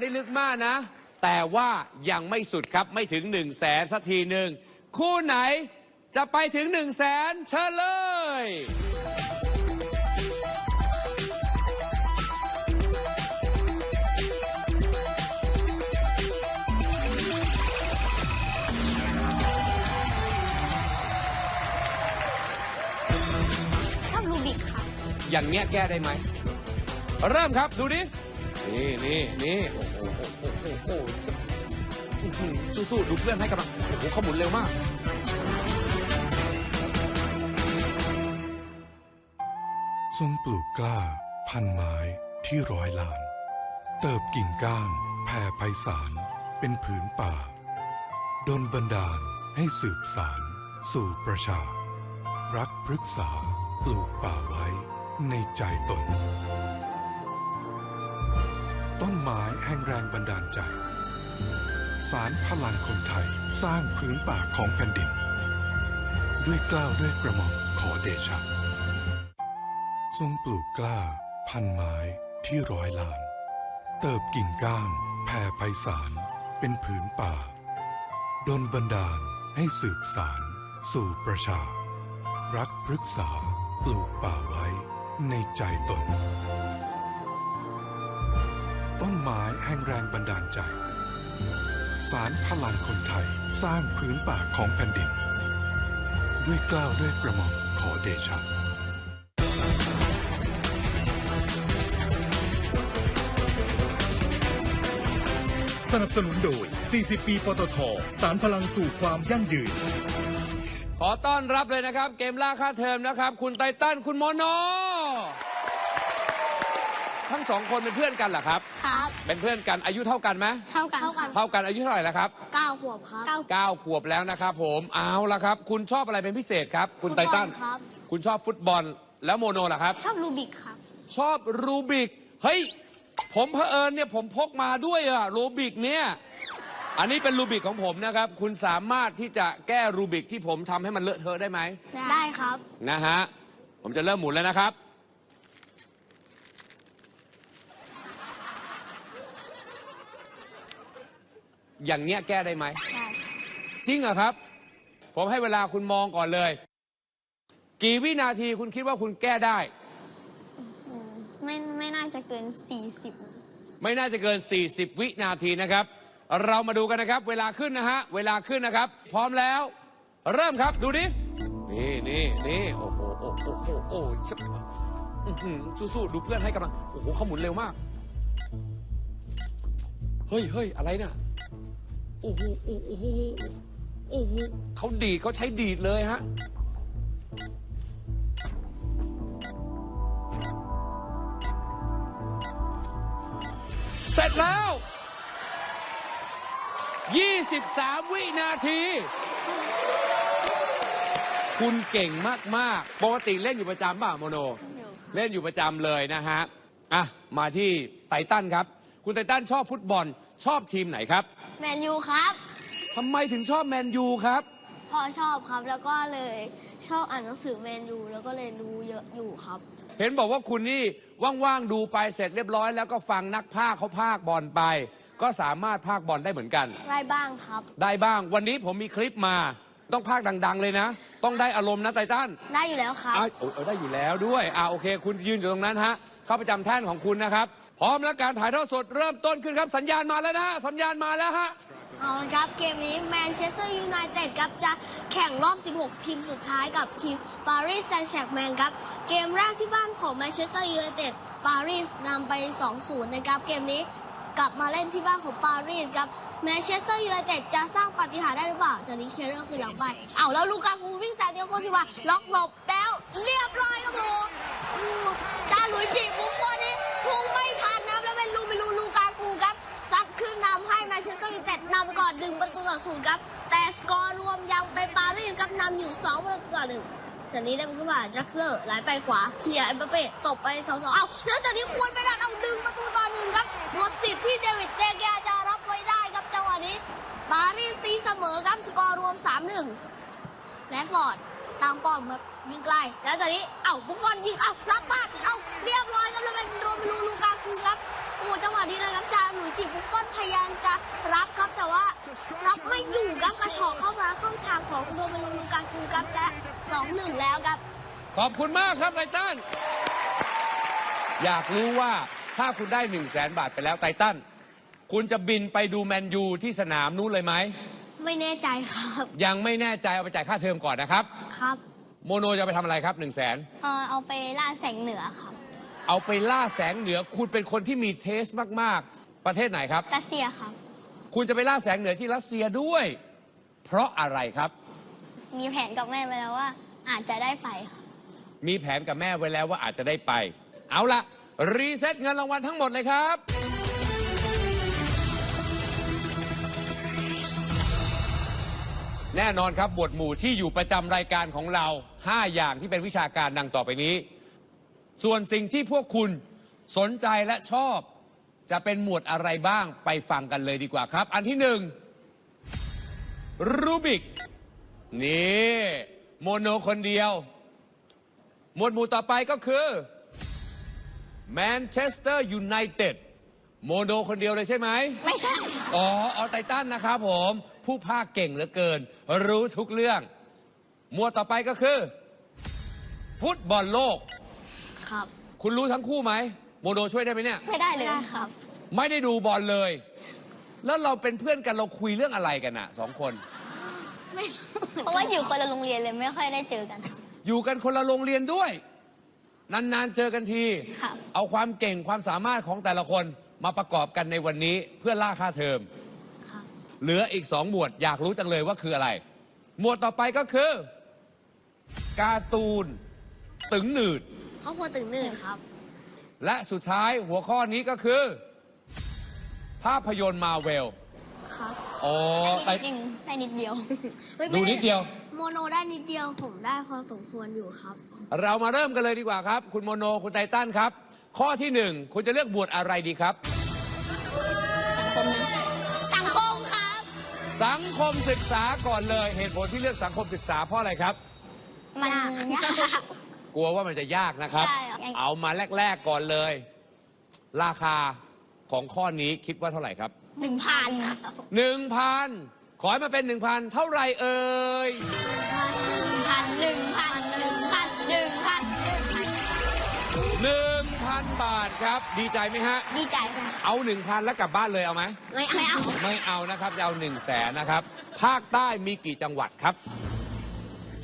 ได้ลึกมากนะ แต่ว่ายังไม่สุดครับไม่ถึง1นึ่งแสนสักทีหนึ่งคู่ไหนจะไปถึง1นึ่งแสนเชิญเลย ชอบรูบิกค่ะ อย่างเงี้ยแก้ได้ไหม เริ่มครับดูดิ นี่นี่นี่โอ้ สู้ๆดูเพื่อนให้กำลังโอ้โหเขาหมุนเร็วมากทรงปลูกกล้า พันไม้ที่ร้อยล้าน เติบกิ่งก้านแผ่ไพศาลเป็นผืนป่า ดนบันดาลให้สืบสารสู่ประชา รักพฤกษาปลูกป่าไว้ในใจตน ต้นไม้แห่งแรงบันดาลใจ สารพลังคนไทยสร้างพื้นป่าของแผ่นดิน ด้วยกล้าวด้วยกระหม่อมขอเดชะ ทรงปลูกกล้า พันไม้ที่ร้อยล้าน เติบกิ่งก้านแผ่ไพศาลเป็นผืนป่าดนบันดาลให้สืบสารสู่ประชา รักพฤกษาปลูกป่าไว้ในใจตน ต้นไม้แห่งแรงบันดาลใจ สารพลังคนไทยสร้างพื้นป่าของแผ่นดิน ด้วยเกล้าวด้วยกระหม่อมขอเดชะสนับสนุนโดย 40 ปี ปตท สารพลังสู่ความยั่งยืน ขอต้อนรับเลยนะครับ เกมล่าค่าเทอมนะครับ คุณไตตันคุณโมโน ทั้งสองคนเป็นเพื่อนกันเหรอครับ ครับเป็นเพื่อนกันอายุเท่ากันไหมเท่ากันเท่ากันเท่ากันอายุเท่าไหร่แล้วครับเก้าขวบครับเก้า เก้าขวบแล้วนะครับผมเอาละครับ คุณชอบอะไรเป็นพิเศษครับ คุณไตตันครับ คุณชอบฟุตบอลแล้วโมโนล่ะครับ ชอบรูบิกครับ ชอบรูบิก เฮ้ย ผมเผอิญเนี่ยผมพกมาด้วยอะรูบิกเนี่ย อันนี้เป็นรูบิกของผมนะครับ คุณสามารถที่จะแก้รูบิกที่ผมทำให้มันเลอะเทอะได้ไหมได้ครับ นะฮะ ผมจะเริ่มหมุนแล้วนะครับ อย่างเนี้ยแก้ได้ไหม ได้จริงเหรอครับ ผมให้เวลาคุณมองก่อนเลย กี่วินาทีคุณคิดว่าคุณแก้ได้ อืมไม่ไม่น่าจะเกิน 40 ไม่น่าจะเกิน 40 วินาทีนะครับ เรามาดูกันนะครับ เวลาขึ้นนะฮะ เวลาขึ้นนะครับ พร้อมแล้ว เริ่มครับ ดูดิ นี่นี่นี่โอ้โห โอ้โห โอ้โหโอ้โหอื้อหือสู้ๆ ดูเพื่อนให้กำลัง โอ้โหเขาหมุนเร็วมาก เฮ้ยเฮ้ยอะไรน่ะ โอ้โหโอ้โหโอ้โหเขาดีดเขาใช้ดีดเลยฮะเสร็จแล้ว 23 วินาที คุณเก่งมาก ๆ ปกติเล่นอยู่ประจำป่ะโมโน เล่นอยู่ประจำเลยนะฮะ อะ มาที่ไททันครับ คุณไททันชอบฟุตบอลชอบทีมไหนครับ แมนยูครับ ทำไมถึงชอบแมนยูครับ พอชอบครับแล้วก็เลยชอบอ่านหนังสือแมนยูแล้วก็เลยรู้เยอะอยู่ครับ เห็นบอกว่าคุณนี่ว่างๆดูไปเสร็จเรียบร้อย แล้วก็ฟังนักพากย์เขาพากย์บอลไป ก็สามารถพากย์บอลได้เหมือนกัน ได้บ้างครับ ได้บ้างวันนี้ผมมีคลิปมา ต้องพากย์ดัง ๆ เลยนะ ต้องได้อารมณ์นะไททันได้อยู่แล้วครับ อะโอ้ยเอาได้อยู่แล้วด้วยอ่าโอเค คุณยืนอยู่ตรงนั้นฮะ เข้าประจำแท่นของคุณนะครับ พร้อมแล้วการถ่ายทอดสดเริ่มต้นขึ้นครับ สัญญาณมาแล้วนะฮะสัญญาณมาแล้วฮะเอาละครับเกมนี้แมนเชสเตอร์ยูไนเต็ดครับจะแข่งรอบ 16 ทีมสุดท้ายกับทีมปารีสแซงต์แชร์กแมงครับ เกมแรกที่บ้านของแมนเชสเตอร์ยูไนเต็ดปารีสนำไป 2-0 นะครับ เกมนี้กลับมาเล่นที่บ้านของปารีสครับแมนเชสเตอร์ยูไนเต็ดจะสร้างปาฏิหาริย์ได้หรือเปล่าจากนี้เคเรอร์คือหลังไปเอาแล้วลูกากูวิ่งแซงเดียวโกซิวาล็อกหลบแล้วเรียบร้อยครับโอ้โห จาหลุยจิบุฟฟอนนี่พุ่งไม่ทันนะครับแล้วเป็นลูมิลูลูกากูครับซัดขึ้นนำให้แมนเชสเตอร์ยูไนเต็ดนำไปก่อนหนึ่งประตูต่อศูนย์ครับ แต่สกอร์รวมยังเป็นปารีสครับนำอยู่สองประตูต่อหนึ่งจากนี้ได้บุกขึ้นมาดรักเซอร์ไหลไปขวาเคลียร์เอ็มบัปเป้ตบไปสองสองเอาแล้วจากนี้ควรไปดันเอาดึงประตูต่อหนึ่งครับหมดสิทธิ์ที่เดวิดเดเกียจะรับไว้ได้ครับจังหวะนี้ปารีสตีเสมอครับสกอร์รวม3-1แรดฟอร์ด ตั้งป้อมครัยิงไกล แล้วตอนนี้เอ้าบุฟฟอนยิงเอ้ารับพลาดเอ้าเรียบร้อยครับแล้วเป็นโรมิลูลูกากูครับโอ้จังหวะนี้นะครับจาหนุ่ยจีบุฟฟอนพยายามจะรับครับแต่ว่ารับไม่อยู่ครับกระชอกเข้ามาข้าทางของโรมิลูลูกากูครับและสองหนึ่งแล้วครับ ขอบคุณมากครับไทตันอยากรู้ว่าถ้าคุณได้หนึ่งแสนบาทไปแล้วไททันคุณจะบินไปดูแมนยูที่สนามนู้นเลยไหม ไม่แน่ใจครับ ยังไม่แน่ใจเอาไปจ่ายค่าเทอมก่อนนะครับ ครับ โมโนจะไปทำอะไรครับ1นึ่งแสนเออเอาไปล่าแสงเหนือครับเอาไปล่าแสงเหนือคุณเป็นคนที่มีเทสมากๆ ประเทศไหนครับ รัสเซียครับ คุณจะไปล่าแสงเหนือที่รัสเซียด้วย เพราะอะไรครับ มีแผนกับแม่ไว้แล้วว่า อาจจะได้ไปครับมีแผนกับแม่ไว้แล้วว่าอาจจะได้ไป เอาละรีเซ็ตเงินรางวัลทั้งหมดเลยครับ แน่นอนครับหมวดหมู่ที่อยู่ประจำรายการของเรา 5 อย่างที่เป็นวิชาการดังต่อไปนี้ ส่วนสิ่งที่พวกคุณสนใจและชอบ จะเป็นหมวดอะไรบ้างไปฟังกันเลยดีกว่าครับ อันที่หนึ่งรูบิก นี่โมโนคนเดียว หมวดหมู่ต่อไปก็คือแมนเชสเตอร์ยูไนเต็ดโมโนคนเดียวเลยใช่ไหม ไม่ใช่ อ๋อออไททันนะครับผม ผู้ภาคเก่งเหลือเกิน รู้ทุกเรื่อง หมวดต่อไปก็คือ ฟุตบอลโลก ครับ คุณรู้ทั้งคู่ไหมโมโนช่วยได้ไหมเนี่ย ไม่ได้เลยครับ ไม่ได้ดูบอลเลย แล้วเราเป็นเพื่อนกันเราคุยเรื่องอะไรกันอะสองคน ไม่เพราะว่าอยู่คนละโรงเรียนเลยไม่ค่อยได้เจอกัน อยู่กันคนละโรงเรียนด้วย นานๆเจอกันที ครับ เอาความเก่งความสามารถของแต่ละคนมาประกอบกันในวันนี้เพื่อล่าค่าเทอมครับ เหลืออีกสองหมวดอยากรู้จังเลยว่าคืออะไร หมวดต่อไปก็คือการ์ตูนตึงหนืดเขาควรตื่นนื่นครับ และสุดท้ายหัวข้อนี้ก็คือ ภาพยนตร์มาเวลครับโอ้ไป ได้นิดนึงได้นิดเดียวดูนิดเดียว โมโนได้นิดเดียวผมได้พอสมควรอยู่ครับ เรามาเริ่มกันเลยดีกว่าครับ คุณโมโนคุณไททันครับ ข้อที่หนึ่งคุณจะเลือกหมวดอะไรดีครับ สังคมศึกษาก่อนเลยเหตุผลที่เลือกสังคมศึกษาเพราะอะไรครับ มันยาก กลัวว่ามันจะยากนะครับ ใช่ครับเอามาแรก ๆก่อนเลย ราคาของข้อนี้คิดว่าเท่าไหร่ครับหนึ่งพันหนึ่งพันขอให้มาเป็นหนึ่งพันเท่าไหร่เอ่ยพันหนึ่งพันหนึ่งพั บาทครับ ดีใจไหมฮะ ดีใจค่ะ เอาหนึ่งพันแล้วกลับบ้านเลยเอาไหม ไม่ไม่เอา ไม่เอานะครับจะเอาหนึ่งแสนนะครับ ภาคใต้มีกี่จังหวัดครับ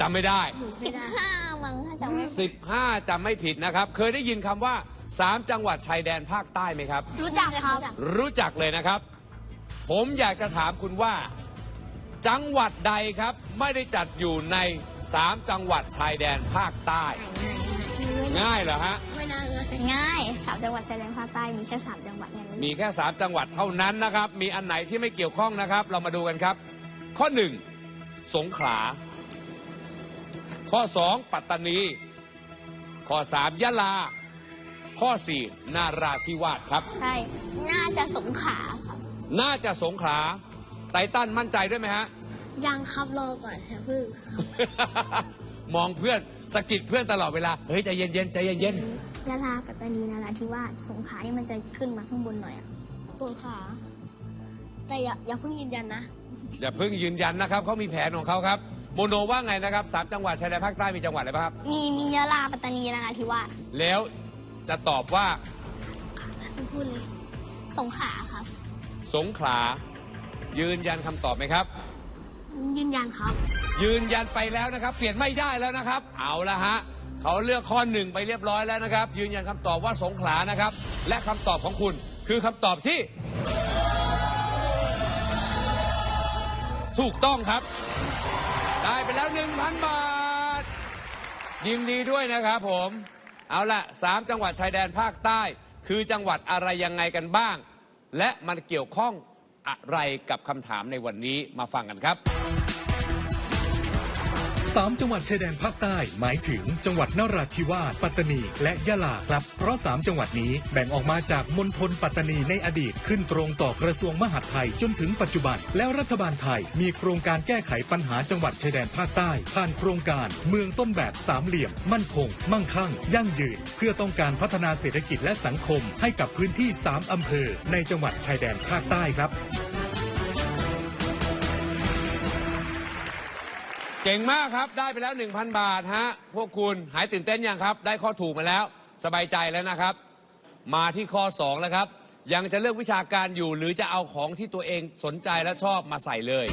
จำไม่ได้ สิบห้ามั้งถ้าจำไม่ผิด15จำไม่ผิดนะครับ เคยได้ยินคำว่า 3 จังหวัดชายแดนภาคใต้ไหมครับ รู้จักครับรู้จักเลยนะครับ ผมอยากจะถามคุณว่า จังหวัดใดครับ ไม่ได้จัดอยู่ใน 3 จังหวัดชายแดนภาคใต้ ง่ายเหรอฮะ ไม่น่าเลยง่ายสามจังหวัดชายแดนภาคใต้มีแค่สามจังหวัดอย่างนั้นมีแค่3จังหวัดเท่านั้นนะครับ มีอันไหนที่ไม่เกี่ยวข้องนะครับ เรามาดูกันครับ ข้อ1สงขลา ข้อ2ปัตตานี ข้อ3ยะลา ข้อ4นาราธิวาสครับ ใช่ น่าจะสงขลาครับน่าจะสงขลาไตตันมั่นใจด้วยไหมฮะ ยังครับรอก่อนค่ะพึ่ง มองเพื่อน สะกิดเพื่อนตลอดเวลา เฮ้ยใจเย็นๆใจเย็นยะลาปัตตานีนาราธิวาสสงขลานี่มันจะขึ้นมาข้างบนหน่อยอะสงขลาแต่อย่าอย่าเพิ่งยืนยันนะ ๆอย่าเพิ่งยืนยันนะครับเขามีแผนของเขาครับ โมโนว่าไงนะครับสามจังหวัดชายแดนภาคใต้มีจังหวัดอะไรบ้างครับ มีมียะลาปัตตานีนาราธิวาสแล้วจะตอบว่าคุณพูดเลย สงขลาครับ สงขลา ยืนยันคำตอบไหมครับ ยืนยันครับ ยืนยันไปแล้วนะครับ เปลี่ยนไม่ได้แล้วนะครับ เอาละฮะเขาเลือกข้อหนึ่งไปเรียบร้อยแล้วนะครับ ยืนยันคำตอบว่าสงขลานะครับ และคำตอบของคุณคือคำตอบที่ ถูกต้องครับ ได้ไปแล้ว 1,000 บาท ยินดีด้วยนะครับผม เอาละสามจังหวัดชายแดนภาคใต้ คือจังหวัดอะไรยังไงกันบ้าง และมันเกี่ยวข้องอะไรกับคำถามในวันนี้มาฟังกันครับ สามจังหวัดชายแดนภาคใต้ หมายถึงจังหวัดนราธิวาสปัตตานี และยะลาครับ เพราะสามจังหวัดนี้แบ่งออกมาจากมณฑลปัตตานีในอดีตขึ้นตรงต่อกระทรวงมหาดไทยจนถึงปัจจุบัน แล้วรัฐบาลไทยมีโครงการแก้ไขปัญหาจังหวัดชายแดนภาคใต้ ผ่านโครงการเมืองต้นแบบสามเหลี่ยม มั่นคง มั่งคั่ง ยั่งยืน เพื่อต้องการพัฒนาเศรษฐกิจและสังคม ให้กับพื้นที่ 3 อำเภอ ในจังหวัดชายแดนภาคใต้ครับ เก่งมากครับ ได้ไปแล้ว 1,000 บาทฮะ พวกคุณหายตื่นเต้นยังครับ ได้ข้อถูกมาแล้ว สบายใจแล้วนะครับ มาที่ข้อ 2 แล้วครับ ยังจะเลือกวิชาการอยู่ หรือจะเอาของที่ตัวเองสนใจและชอบมาใส่เลย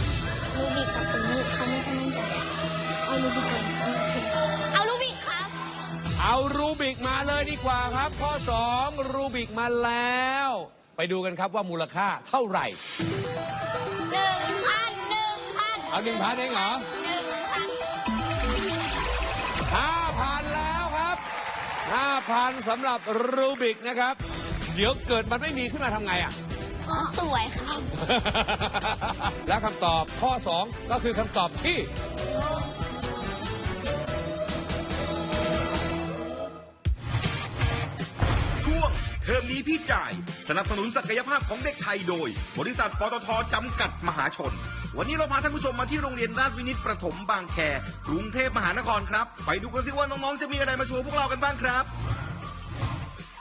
ลูบิกกับผมนี่เขาไม่ค่อยมั่นใจเอาลูบิกก่อนเอาลูบิกครับ เอารูบิกมาเลยดีกว่าครับ ข้อ 2 รูบิกมาแล้ว ไปดูกันครับว่ามูลค่าเท่าไหร่ หนึ่งพันหนึ่งพันเอา1,000เองเหรอ 5,000สำหรับรูบิกนะครับ เดี๋ยวเกิดมันไม่มีขึ้นมาทำไงอะอ๋อสวยครับและคำตอบข้อ 2 ก็คือคำตอบที่ ช่วงเทอมนี้พี่จ่าย สนับสนุนศักยภาพของเด็กไทยโดย บริษัทปตทจำกัดมหาชน วันนี้เราพาท่านผู้ชมมาที่โรงเรียนราชวินิตประถมบางแคกรุงเทพมหานครครับ ไปดูกันสิว่าน้องๆจะมีอะไรมาโชว์พวกเรากันบ้างครับ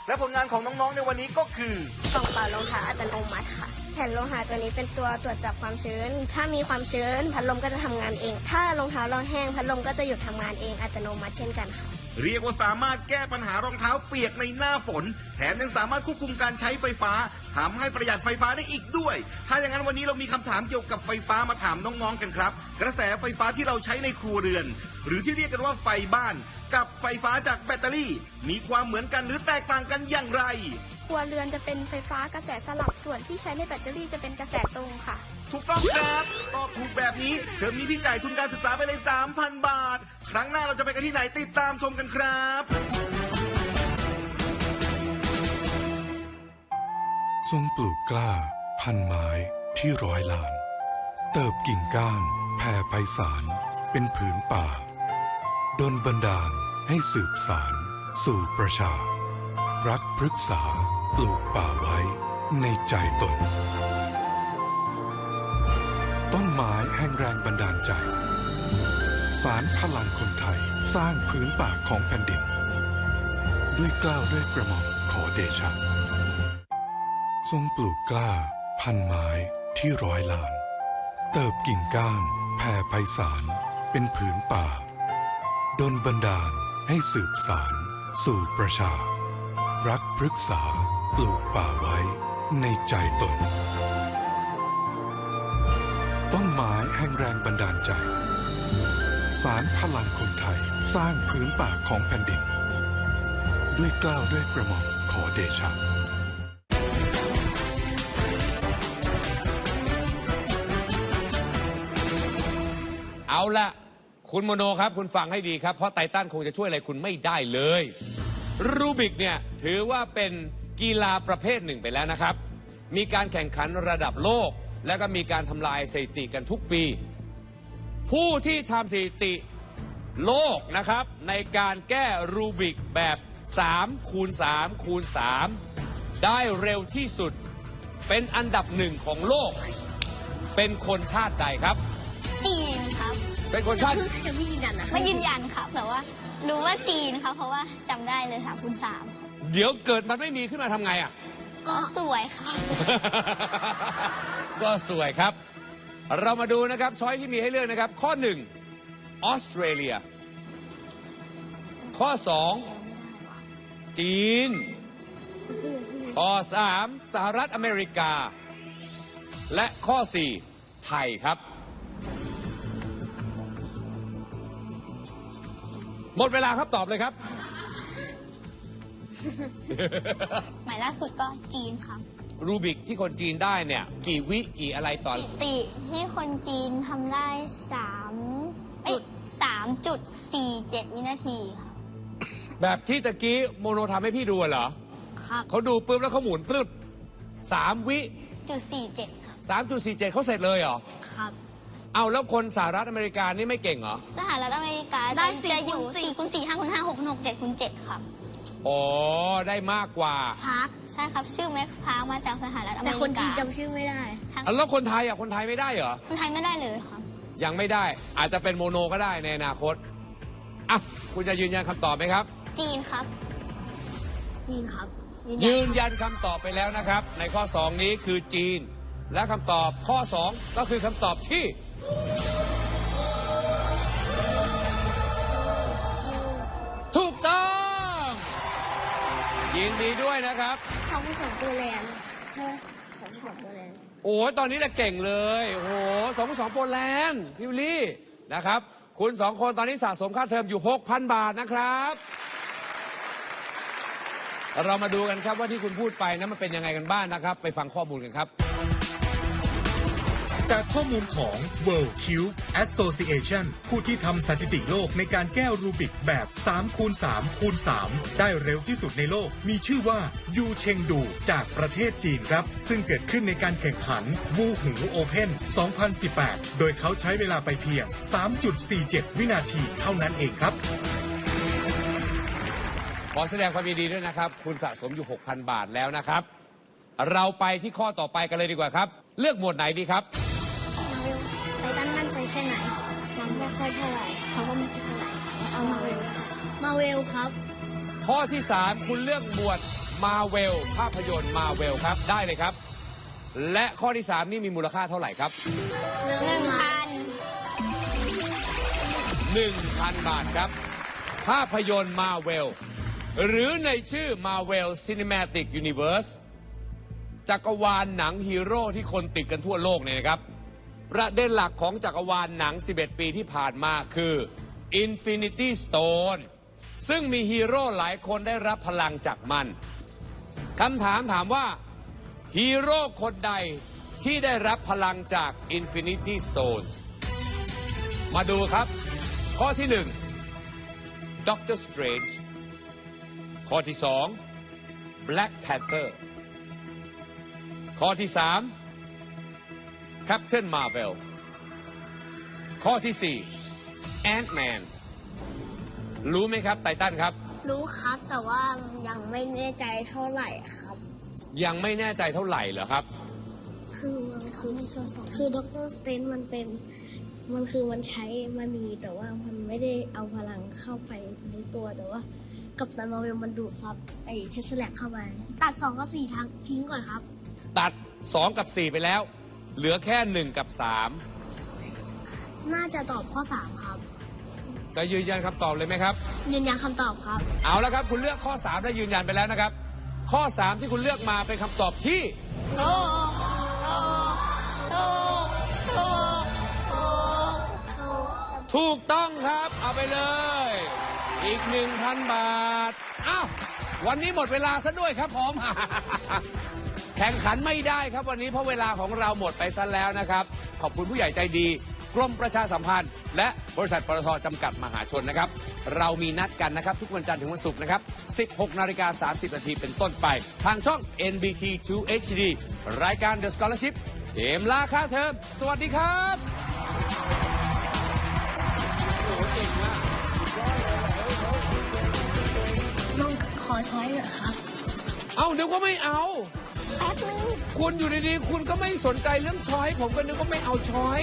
และผลงานของน้องๆในวันนี้ก็คือกล่องเป่ารองเท้าอัตโนมัติค่ะ แผ่นโลหะตัวนี้เป็นตัวตรวจจับความชื้น ถ้ามีความชื้น พัดลมก็จะทำงานเอง ถ้ารองเท้าเราแห้ง พัดลมก็จะหยุดทำงานเองอัตโนมัติเช่นกันค่ะ เรียกว่าสามารถแก้ปัญหารองเท้าเปียกในหน้าฝน แถมยังสามารถควบคุมการใช้ไฟฟ้าทำให้ประหยัดไฟฟ้าได้อีกด้วย ถ้าอย่างนั้นวันนี้เรามีคำถามเกี่ยวกับไฟฟ้ามาถามน้องๆกันครับ กระแสไฟฟ้าที่เราใช้ในครัวเรือน หรือที่เรียกกันว่าไฟบ้าน กับไฟฟ้าจากแบตเตอรี่ มีความเหมือนกันหรือแตกต่างกันอย่างไร รัวเรือนจะเป็นไฟฟ้ากระแสสลับส่วนที่ใช้ในแบตเตอรี่จะเป็นกระแสตรงค่ะ ถูกต้องครับตอบถูกแบบนี้เทอมนี้พี่จ่ายทุนการศึกษาไปเลย 3,000 บาท ครั้งหน้าเราจะไปกันที่ไหนติดตามชมกันครับทรงปลูกกล้า พันไม้ที่ร้อยล้าน เติบกิ่งก้านแผ่ไพศาลเป็นผืนป่าดนบันดาลให้สืบสาร สู่ประชา รักพฤกษา ปลูกป่าไว้ในใจตน ต้นไม้แห่งแรงบันดาลใจ สารพลังคนไทยสร้างพื้นป่าของแผ่นดิน ด้วยกล้าวด้วยกระหม่อมขอเดชะ ทรงปลูกกล้า พันไม้ที่ร้อยล้าน เติบกิ่งก้านแผ่ไพศาลเป็นผืนป่าดนบันดาลให้สืบสาร สู่ประชา รักพฤกษา ปลูกป่าไว้ในใจตน ต้นไม้แห่งแรงบันดาลใจ สารพลังคนไทยสร้างพื้นป่าของแผ่นดิน ด้วยกล้าวด้วยกระหม่อมขอเดชะเอาละคุณโมโนครับคุณฟังให้ดีครับ เพราะไททันคงจะช่วยอะไรคุณไม่ได้เลย รูบิกเนี่ย ถือว่าเป็น กีฬาประเภทหนึ่งไปแล้วนะครับ มีการแข่งขันระดับโลก แล้วก็มีการทำลายสถิติกันทุกปี ผู้ที่ทำสถิติโลกนะครับ ในการแก้รูบิกแบบ 3 คูณ 3 คูณ 3 ได้เร็วที่สุด เป็นอันดับหนึ่งของโลก เป็นคนชาติใดครับ จีนครับเป็นคนชาติจะไม่ยืนยันนะไม่ยืนยันค่ะแต่ว่ารู้ว่าจีนค่ะเพราะว่าจำได้เลยค่ะคุณสาม เดี๋ยวเกิดมันไม่มีขึ้นมาทำไงอะ ก็สวยค่ะ ก็สวยครับ เรามาดูนะครับช้อยที่มีให้เลือกนะครับ ข้อหนึ่งออสเตรเลีย ข้อสองจีน ข้อสามสหรัฐอเมริกา และข้อสี่ไทยครับ หมดเวลาครับตอบเลยครับ หมายล่าสุดก็จีนค่ะ รูบิกที่คนจีนได้เนี่ย กี่วิกี่อะไรตอน ปิติที่คนจีนทำได้สามเอ้ยสามจุดสี่เจ็ดวินาทีค่ะ แบบที่ตะกี้โมโนทำให้พี่ดูอะเหรอครับเขาดูปุ๊บแล้วเขาหมุนปลึบสามวิจุดสี่เจ็ดค่ะสามจุดสี่เจ็ดเขาเสร็จเลยเหรอ ครับ เอาแล้วคนสหรัฐอเมริกานี่ไม่เก่งเหรอ สหรัฐอเมริกาได้จะสี่จะอยู่คูณสี่สี่คูณสี่ห้าคูณห้าหกคูณหกเจ็ดคูณเจ็ดค่ะอ๋อ ได้มากกว่าพักใช่ครับ ชื่อแม็กซ์พาร์คมาจากสหรัฐอเมแต่ริคนจีกานจำชื่อไม่ได้ ทั้งแล้วคนไทยอะ คนไทยไม่ได้เหรอ คนไทยไม่ได้เลยค่ะยังไม่ได้ อาจจะเป็นโมโนก็ได้ในอนาคต อะ คุณจะยืนยันคำตอบไหมครับ จีนครับจีนครับยืนยันคำตอบไปแล้วนะครับ ในข้อ 2 นี้คือจีน และคำตอบข้อ 2 ก็คือคำตอบที่ ถูกต้อง ยินดีด้วยนะครับ เขาผสมโปแลนด์ไมเขาผสมโปแลนด์โอ้ตอนนี้แหละเก่งเลย โอ้โหสองสองโปแลนด์พิวลี่นะครับ คุณสองคนตอนนี้สะสมค่าเทอมอยู่ 6,000 บาทนะครับ เรามาดูกันครับว่าที่คุณพูดไปนั้นมันเป็นยังไงกันบ้างนะครับ ไปฟังข้อมูลกันครับ จากข้อมูลของ World Cube Association ผู้ที่ทำสถิติโลกในการแก้รูบิกแบบ3คูณ3คูณ3ได้เร็วที่สุดในโลก มีชื่อว่ายูเชงดูจากประเทศจีนครับ ซึ่งเกิดขึ้นในการแข่งขันวูหูโอเพน2018 โดยเขาใช้เวลาไปเพียง 3.47 วินาทีเท่านั้นเองครับขอแสดงความยินดีด้วยนะครับ คุณสะสมอยู่ 6,000 บาทแล้วนะครับ เราไปที่ข้อต่อไปกันเลยดีกว่าครับ เลือกหมวดไหนดีครับ มาเวลครับ ข้อที่ 3 คุณเลือกหมวดมาเวลภาพยนตร์มาเวลครับได้เลยครับ และข้อที่ 3 นี่มีมูลค่าเท่าไหร่ครับ หนึ่งพัน1,000 บาทครับ ภาพยนตร์มาเวลหรือในชื่อ Marvel Cinematic Universe จักรวาลหนังฮีโร่ที่คนติดกันทั่วโลกเนี่ยนะครับ ประเด็นหลักของจักรวาลหนัง 11 ปีที่ผ่านมาคือ Infinity Stone ซึ่งมีฮีโร่หลายคนได้รับพลังจากมันคำถามถามว่าฮีโร่คนใดที่ได้รับพลังจาก Infinity Stones มาดูครับ ข้อที่หนึ่ง Doctor Strange ข้อที่สอง Black Panther ข้อที่สาม Captain Marvel ข้อที่สี่ Ant-Man รู้ไหมครับไททันครับ รู้ครับแต่ว่ายังไม่แน่ใจเท่าไหร่ครับ ยังไม่แน่ใจเท่าไหร่เหรอครับ คือมันคือคือด็อกเตอร์สเตนมันเป็น มันคือมันใช้มณีแต่ว่ามันไม่ได้เอาพลังเข้าไปในตัวแต่ว่า กับตันมาเวลมันดูดซับไอ้เทสแลกเข้าไปตัดสองกับสี่ทางทิ้งก่อนครับ ตัด 2 กับ 4 ไปแล้ว เหลือแค่ 1 กับน่าจะตอบข้อสามครับ3 จะยืนยันคำตอบเลยไหมครับ ยืนยันคำตอบครับ เอาละครับ คุณเลือกข้อ3ได้ยืนยันไปแล้วนะครับ ข้อ 3 ที่คุณเลือกมาเป็นคำตอบที่โลกโลกโลกโลกโลกโลกถูกต้องครับ เอาไปเลย อีก 1,000 บาทอ้าววันนี้หมดเวลาซะด้วยครับผม แข่งขันไม่ได้ครับวันนี้เพราะเวลาของเราหมดไปซะแล้วนะครับ ขอบคุณผู้ใหญ่ใจดี กรมประชาสัมพันธ์ และบริษัทปตทจำกัดมหาชนนะครับ เรามีนัดกันนะครับ ทุกวันจันทร์ถึงวันศุกร์นะครับ 16 นาฬิกา 30 นาทีเป็นต้นไป ทางช่อง NBT 2 HD รายการ The Scholarship เกมล่าค่าเทอม สวัสดีครับโอ้โหเก่งมากน้องขอช้อยหน่อยครับ เอานึกว่าไม่เอา แป๊บนึง คุณอยู่ดีๆ คุณก็ไม่สนใจเรื่องช้อย ผมก็นึกว่าไม่เอาช้อย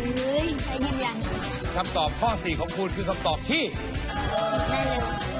เลยใช้ยืนยันคำตอบข้อ 4 ของคุณคือคำตอบที่ ได้เร็ว